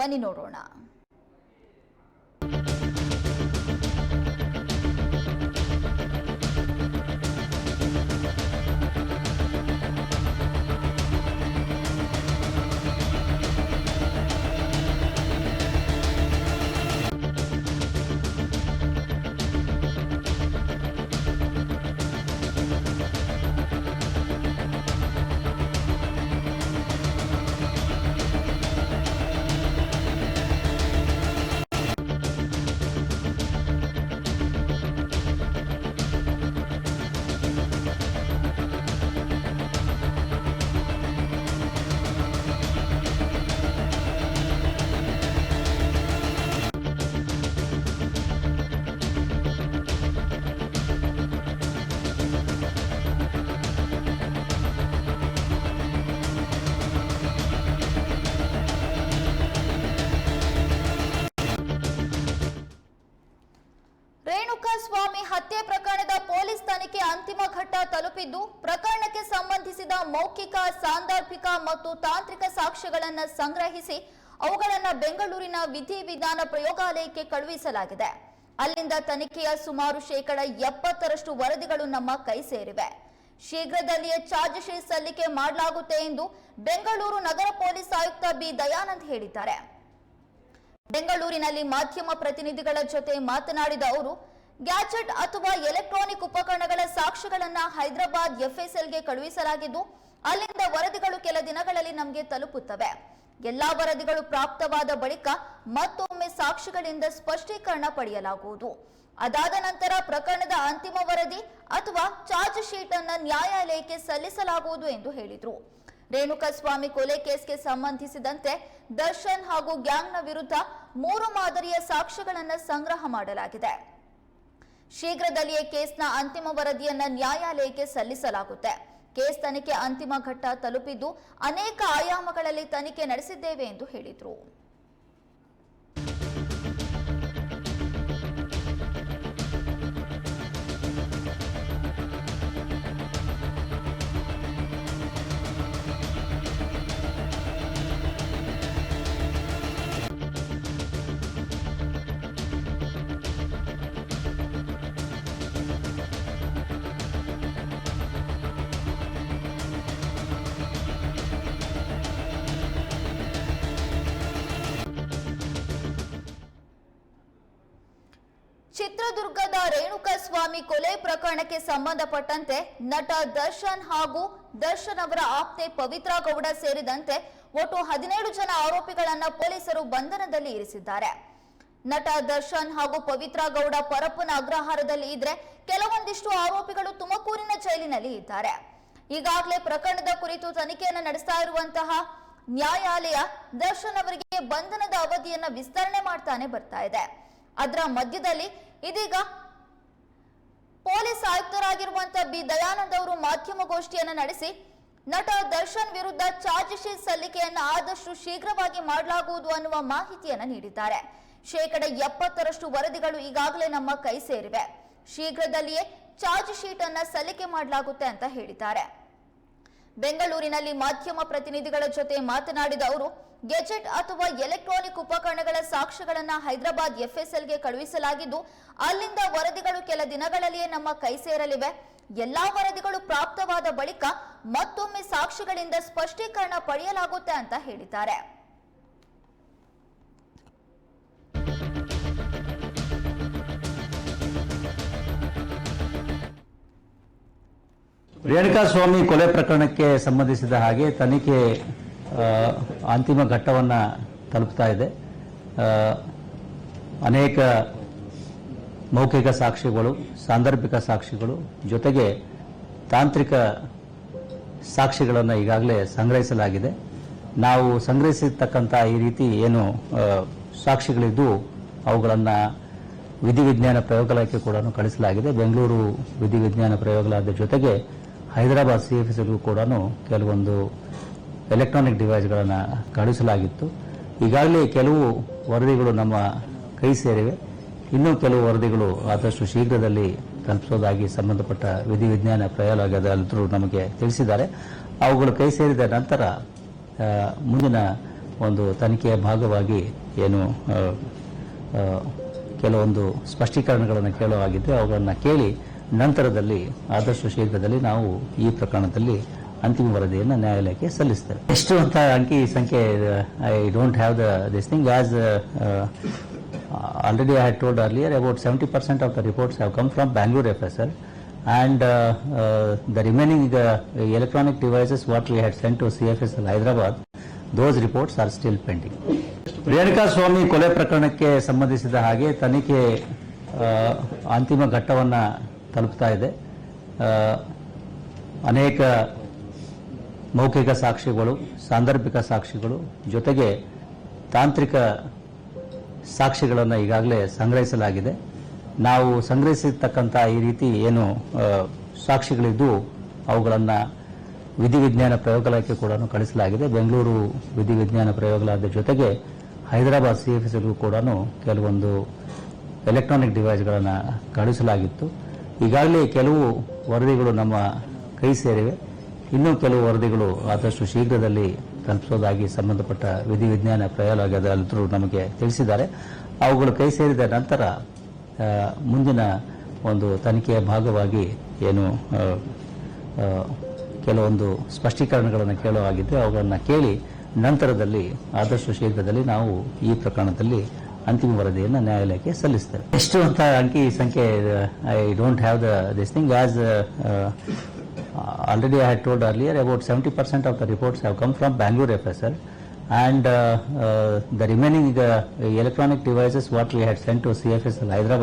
ಬನ್ನಿ ನೋಡೋಣ ತನಿಖೆ ಅಂತಿಮ ಘಟ್ಟ ತಲುಪಿದ್ದು ಪ್ರಕರಣಕ್ಕೆ ಸಂಬಂಧಿಸಿದ ಮೌಖಿಕ, ಸಾಂದರ್ಭಿಕ ಮತ್ತು ತಾಂತ್ರಿಕ ಸಾಕ್ಷ್ಯಗಳನ್ನು ಸಂಗ್ರಹಿಸಿ ಅವುಗಳನ್ನು ಬೆಂಗಳೂರಿನ ವಿಧಿವಿಧಾನ ಪ್ರಯೋಗಾಲಯಕ್ಕೆ ಕಳುಹಿಸಲಾಗಿದೆ. ಅಲ್ಲಿಂದ ತನಿಖೆಯ ಸುಮಾರು ಶೇಕಡ ಎಪ್ಪತ್ತರಷ್ಟು ವರದಿಗಳು ನಮ್ಮ ಕೈ ಸೇರಿವೆ. ಶೀಘ್ರದಲ್ಲಿಯೇ ಚಾರ್ಜ್ ಶೀಟ್ ಸಲ್ಲಿಕೆ ಮಾಡಲಾಗುತ್ತೆ ಎಂದು ಬೆಂಗಳೂರು ನಗರ ಪೊಲೀಸ್ ಆಯುಕ್ತ ಬಿ. ದಯಾನಂದ್ ಹೇಳಿದ್ದಾರೆ. ಬೆಂಗಳೂರಿನಲ್ಲಿ ಮಾಧ್ಯಮ ಪ್ರತಿನಿಧಿಗಳ ಜೊತೆ ಮಾತನಾಡಿದ ಅವರು ಗ್ಯಾಜೆಟ್ ಅಥವಾ ಎಲೆಕ್ಟ್ರಾನಿಕ್ ಉಪಕರಣಗಳ ಸಾಕ್ಷ್ಯಗಳನ್ನ ಹೈದರಾಬಾದ್ ಎಫ್ಎಸ್ಎಲ್ಗೆ ಕಳುಹಿಸಲಾಗಿದ್ದು, ಅಲ್ಲಿಂದ ವರದಿಗಳು ಕೆಲ ದಿನಗಳಲ್ಲಿ ನಮಗೆ ತಲುಪುತ್ತವೆ. ಎಲ್ಲಾ ವರದಿಗಳು ಪ್ರಾಪ್ತವಾದ ಬಳಿಕ ಮತ್ತೊಮ್ಮೆ ಸಾಕ್ಷಿಗಳಿಂದ ಸ್ಪಷ್ಟೀಕರಣ ಪಡೆಯಲಾಗುವುದು. ಅದಾದ ನಂತರ ಪ್ರಕರಣದ ಅಂತಿಮ ವರದಿ ಅಥವಾ ಚಾರ್ಜ್ ಶೀಟ್ ಅನ್ನ ನ್ಯಾಯಾಲಯಕ್ಕೆ ಸಲ್ಲಿಸಲಾಗುವುದು ಎಂದು ಹೇಳಿದರು. ರೇಣುಕಾಸ್ವಾಮಿ ಕೊಲೆ ಕೇಸ್ಗೆ ಸಂಬಂಧಿಸಿದಂತೆ ದರ್ಶನ್ ಹಾಗೂ ಗ್ಯಾಂಗ್ನ ವಿರುದ್ಧ ಮೂರು ಮಾದರಿಯ ಸಾಕ್ಷ್ಯಗಳನ್ನು ಸಂಗ್ರಹ ಮಾಡಲಾಗಿದೆ. ಶೀಘ್ರದಲ್ಲಿಯೇ ಕೇಸ್ನ ಅಂತಿಮ ವರದಿಯನ್ನ ನ್ಯಾಯಾಲಯಕ್ಕೆ ಸಲ್ಲಿಸಲಾಗುತ್ತೆ. ಕೇಸ್ ತನಿಖೆ ಅಂತಿಮ ಘಟ್ಟ ತಲುಪಿದ್ದು ಅನೇಕ ಆಯಾಮಗಳಲ್ಲಿ ತನಿಖೆ ನಡೆಸಿದ್ದೇವೆ ಎಂದು ಹೇಳಿದರು. ಚಿತ್ರದುರ್ಗದ ರೇಣುಕಸ್ವಾಮಿ ಕೊಲೆ ಪ್ರಕರಣಕ್ಕೆ ಸಂಬಂಧಪಟ್ಟಂತೆ ನಟ ದರ್ಶನ್ ಹಾಗೂ ದರ್ಶನ್ ಅವರ ಆಪ್ತೆ ಪವಿತ್ರ ಗೌಡ ಸೇರಿದಂತೆ ಒಟ್ಟು ಹದಿನೇಳು ಜನ ಆರೋಪಿಗಳನ್ನ ಪೊಲೀಸರು ಬಂಧನದಲ್ಲಿ ಇರಿಸಿದ್ದಾರೆ. ನಟ ದರ್ಶನ್ ಹಾಗೂ ಪವಿತ್ರ ಗೌಡ ಪರಪ್ಪನ ಅಗ್ರಹಾರದಲ್ಲಿ ಇದ್ರೆ ಕೆಲವೊಂದಿಷ್ಟು ಆರೋಪಿಗಳು ತುಮಕೂರಿನ ಜೈಲಿನಲ್ಲಿ ಇದ್ದಾರೆ. ಈಗಾಗಲೇ ಪ್ರಕರಣದ ಕುರಿತು ತನಿಖೆಯನ್ನು ನಡೆಸ್ತಾ ಇರುವಂತಹ ನ್ಯಾಯಾಲಯ ದರ್ಶನ್ ಅವರಿಗೆ ಬಂಧನದ ಅವಧಿಯನ್ನು ವಿಸ್ತರಣೆ ಮಾಡ್ತಾನೆ ಬರ್ತಾ ಇದೆ. ಅದರ ಮಧ್ಯದಲ್ಲಿ ಇದೀಗ ಪೊಲೀಸ್ ಆಯುಕ್ತರಾಗಿರುವಂತಹ ಬಿ. ದಯಾನಂದ್ ಅವರು ಮಾಧ್ಯಮಗೋಷ್ಠಿಯನ್ನು ನಡೆಸಿ ನಟ ದರ್ಶನ್ ವಿರುದ್ಧ ಚಾರ್ಜ್ ಶೀಟ್ ಸಲ್ಲಿಕೆಯನ್ನ ಆದಷ್ಟು ಶೀಘ್ರವಾಗಿ ಮಾಡಲಾಗುವುದು ಅನ್ನುವ ಮಾಹಿತಿಯನ್ನು ನೀಡಿದ್ದಾರೆ. ಶೇಕಡ ಎಪ್ಪತ್ತರಷ್ಟು ವರದಿಗಳು ಈಗಾಗಲೇ ನಮ್ಮ ಕೈ ಸೇರಿವೆ. ಶೀಘ್ರದಲ್ಲಿಯೇ ಚಾರ್ಜ್ ಶೀಟ್ ಅನ್ನ ಸಲ್ಲಿಕೆ ಮಾಡಲಾಗುತ್ತೆ ಅಂತ ಹೇಳಿದ್ದಾರೆ. ಬೆಂಗಳೂರಿನಲ್ಲಿ ಮಾಧ್ಯಮ ಪ್ರತಿನಿಧಿಗಳ ಜೊತೆ ಮಾತನಾಡಿದ ಅವರು, ಗೆಜೆಟ್ ಅಥವಾ ಎಲೆಕ್ಟ್ರಾನಿಕ್ ಉಪಕರಣಗಳ ಸಾಕ್ಷ್ಯಗಳನ್ನು ಹೈದರಾಬಾದ್ ಎಫ್ಎಸ್ಎಲ್ಗೆ ಕಳುಹಿಸಲಾಗಿದ್ದು, ಅಲ್ಲಿಂದ ವರದಿಗಳು ಕೆಲ ದಿನಗಳಲ್ಲಿಯೇ ನಮ್ಮ ಕೈ ಸೇರಲಿವೆ. ಎಲ್ಲಾ ವರದಿಗಳು ಪ್ರಾಪ್ತವಾದ ಬಳಿಕ ಮತ್ತೊಮ್ಮೆ ಸಾಕ್ಷಿಗಳಿಂದ ಸ್ಪಷ್ಟೀಕರಣ ಪಡೆಯಲಾಗುತ್ತೆ ಅಂತ ಹೇಳಿದ್ದಾರೆ. ರೇಣುಕಾಸ್ವಾಮಿ ಕೊಲೆ ಪ್ರಕರಣಕ್ಕೆ ಸಂಬಂಧಿಸಿದ ಹಾಗೆ ತನಿಖೆ ಅಂತಿಮ ಘಟ್ಟವನ್ನು ತಲುಪ್ತಾ ಇದೆ. ಅನೇಕ ಮೌಖಿಕ ಸಾಕ್ಷಿಗಳು, ಸಾಂದರ್ಭಿಕ ಸಾಕ್ಷಿಗಳು ಜೊತೆಗೆ ತಾಂತ್ರಿಕ ಸಾಕ್ಷಿಗಳನ್ನು ಈಗಾಗಲೇ ಸಂಗ್ರಹಿಸಲಾಗಿದೆ. ನಾವು ಸಂಗ್ರಹಿಸಿರ್ತಕ್ಕಂಥ ಈ ರೀತಿ ಏನು ಸಾಕ್ಷಿಗಳಿದ್ದು ಅವುಗಳನ್ನು ವಿಧಿವಿಜ್ಞಾನ ಪ್ರಯೋಗಾಲಯಕ್ಕೆ ಕೂಡ ಕಳಿಸಲಾಗಿದೆ. ಬೆಂಗಳೂರು ವಿಧಿವಿಜ್ಞಾನ ಪ್ರಯೋಗಾಲಯದ ಜೊತೆಗೆ ಹೈದರಾಬಾದ್ ಸಿ ಎಫ್ ಎಸ್ಗೂ ಕೂಡ ಕೆಲವೊಂದು ಎಲೆಕ್ಟ್ರಾನಿಕ್ ಡಿವೈಸ್ಗಳನ್ನು ಕಳುಹಿಸಲಾಗಿತ್ತು ಈಗಾಗಲೇ ಕೆಲವು ವರದಿಗಳು ನಮ್ಮ ಕೈ ಸೇರಿವೆ. ಇನ್ನೂ ಕೆಲವು ವರದಿಗಳು ಆದಷ್ಟು ಶೀಘ್ರದಲ್ಲಿ ತಲುಪಿಸೋದಾಗಿ ಸಂಬಂಧಪಟ್ಟ ವಿಧಿವಿಜ್ಞಾನ ಪ್ರಯೋಗಾಲಯದಲ್ಲರೂ ನಮಗೆ ತಿಳಿಸಿದ್ದಾರೆ. ಅವುಗಳು ಕೈ ಸೇರಿದ ನಂತರ ಮುಂದಿನ ಒಂದು ತನಿಖೆಯ ಭಾಗವಾಗಿ ಏನು ಕೆಲವೊಂದು ಸ್ಪಷ್ಟೀಕರಣಗಳನ್ನು ಕೇಳುವಾಗಿದ್ದು ಅವುಗಳನ್ನು ಕೇಳಿ ನಂತರದಲ್ಲಿ ಆದಷ್ಟು ಶೀಘ್ರದಲ್ಲಿ ನಾವು ಈ ಪ್ರಕರಣದಲ್ಲಿ ಅಂತಿಮ ವರದಿಯನ್ನು ನ್ಯಾಯಾಲಯಕ್ಕೆ ಸಲ್ಲಿಸ್ತಾರೆ ಎಷ್ಟು ಅಂತ ಅಂಕಿ ಸಂಖ್ಯೆ I don't have this thing as already I had told earlier about seventy percent of the reports have come from Bangalore F S L and the remaining the electronic devices what we had sent to C F S L Hyderabad those reports are still pending Priyanka Swami ಕೊಲೆ ಪ್ರಕರಣಕ್ಕೆ ಸಂಬಂಧಿಸಿದ ಹಾಗೆ ತನಿಖೆ uh, ಅಂತಿಮ ಘಟ್ಟವನ್ನು ತಲುಪ್ತಾ ಇದೆ. ಅನೇಕ ಮೌಖಿಕ ಸಾಕ್ಷಿಗಳು, ಸಾಂದರ್ಭಿಕ ಸಾಕ್ಷಿಗಳು ಜೊತೆಗೆ ತಾಂತ್ರಿಕ ಸಾಕ್ಷಿಗಳನ್ನು ಈಗಾಗಲೇ ಸಂಗ್ರಹಿಸಲಾಗಿದೆ. ನಾವು ಸಂಗ್ರಹಿಸಿರ್ತಕ್ಕಂಥ ಈ ರೀತಿ ಏನು ಸಾಕ್ಷಿಗಳಿದ್ದು ಅವುಗಳನ್ನು ವಿಧಿವಿಜ್ಞಾನ ಪ್ರಯೋಗಾಲಯಕ್ಕೆ ಕೂಡ ಕಳಿಸಲಾಗಿದೆ. ಬೆಂಗಳೂರು ವಿಧಿವಿಜ್ಞಾನ ಪ್ರಯೋಗಾಲಯದ ಜೊತೆಗೆ ಹೈದರಾಬಾದ್ ಸಿ ಎಫ್ ಎಸ್ಗೂ ಕೂಡ ಕೆಲವೊಂದು ಎಲೆಕ್ಟ್ರಾನಿಕ್ ಡಿವೈಸ್ಗಳನ್ನು ಕಳುಹಿಸಲಾಗಿತ್ತು ಈಗಾಗಲೇ ಕೆಲವು ವರದಿಗಳು ನಮ್ಮ ಕೈ ಸೇರಿವೆ. ಇನ್ನೂ ಕೆಲವು ವರದಿಗಳು ಆದಷ್ಟು ಶೀಘ್ರದಲ್ಲಿ ತಲುಪಿಸೋದಾಗಿ ಸಂಬಂಧಪಟ್ಟ ವಿಧಿವಿಜ್ಞಾನ ಪ್ರಯೋಗಾಲಯದಲ್ಲರೂ ನಮಗೆ ತಿಳಿಸಿದ್ದಾರೆ. ಅವುಗಳು ಕೈ ಸೇರಿದ ನಂತರ ಮುಂದಿನ ಒಂದು ತನಿಖೆಯ ಭಾಗವಾಗಿ ಏನು ಕೆಲವೊಂದು ಸ್ಪಷ್ಟೀಕರಣಗಳನ್ನು ಕೇಳುವಾಗಿದ್ದು ಅವುಗಳನ್ನು ಕೇಳಿ ನಂತರದಲ್ಲಿ ಆದಷ್ಟು ಶೀಘ್ರದಲ್ಲಿ ನಾವು ಈ ಪ್ರಕರಣದಲ್ಲಿ ಅಂತಿಮ ವರದಿಯನ್ನು ನ್ಯಾಯಾಲಯಕ್ಕೆ ಸಲ್ಲಿಸ್ತೇವೆ ಎಷ್ಟು ಅಂತ ಅಂಕಿ ಸಂಖ್ಯೆ I don't have the this thing as already I had told earlier about 70% of the reports have come from Bangalore FSL and the remaining the remaining what electronic had what we had sent to CFSL Hyderabad